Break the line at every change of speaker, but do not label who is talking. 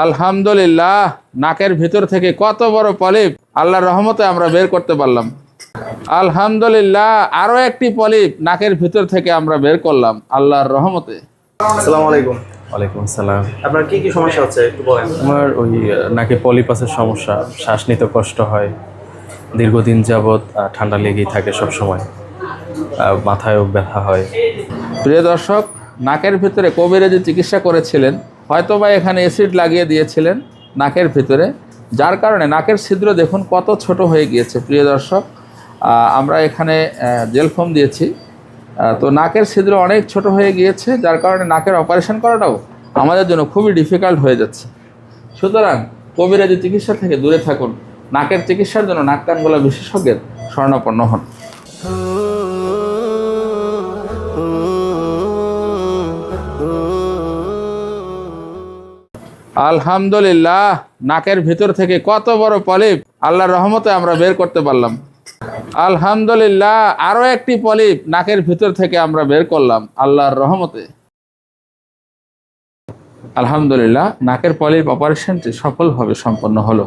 আলহামদুলিল্লাহ নাকের ভিতর থেকে কত বড় পলিপ আল্লাহর রহমতে আমরা বের করতে পারলাম। আলহামদুলিল্লাহ আরও একটি পলিপ নাকের ভিতর থেকে আমরা বের করলাম আল্লাহর রহমতে।
আসসালামু আলাইকুম।
ওয়ালাইকুম আসসালাম।
আপনার কি কি সমস্যা হচ্ছে একটু বলেন।
আমার ওই নাকে পলিপাসের সমস্যা শ্বাস নিতে কষ্ট হয়। দীর্ঘদিন যাবৎ ঠান্ডা লেগেই থাকে সব সময় মাথায়ও ব্যথা হয়।
প্রিয় দর্শক নাকের ভিতরে কবিরাজি চিকিৎসা করেছিলেন। হয়তো বা এখানে অ্যাসিড লাগিয়ে দিয়েছিলেন নাকের ভিতরে, যার কারণে নাকের ছিদ্র দেখুন কত ছোট হয়ে গিয়েছে, প্রিয় দর্শক। আমরা এখানে জেল ফোম দিয়েছি। তো নাকের ছিদ্র অনেক ছোট হয়ে গিয়েছে, যার কারণে নাকের অপারেশন করাটাও আমাদের জন্য খুবই ডিফিকাল্ট হয়ে যাচ্ছে। সুতরাং কবিরাজি চিকিৎসা থেকে দূরে থাকুন। নাকের চিকিৎসার জন্য নাক কানগলা বিশেষজ্ঞের স্বর্ণাপন্ন হন। আলহামদুলিল্লাহ, নাকের ভিতর থেকে কত বড় পলিপ আল্লাহর রহমতে আমরা বের করতে পারলাম। আলহামদুলিল্লাহ, আরও একটি পলিপ নাকের ভিতর থেকে আমরা বের করলাম আল্লাহর রহমতে। আলহামদুলিল্লাহ, নাকের পলিপ অপারেশনটি সফলভাবে সম্পন্ন হলো।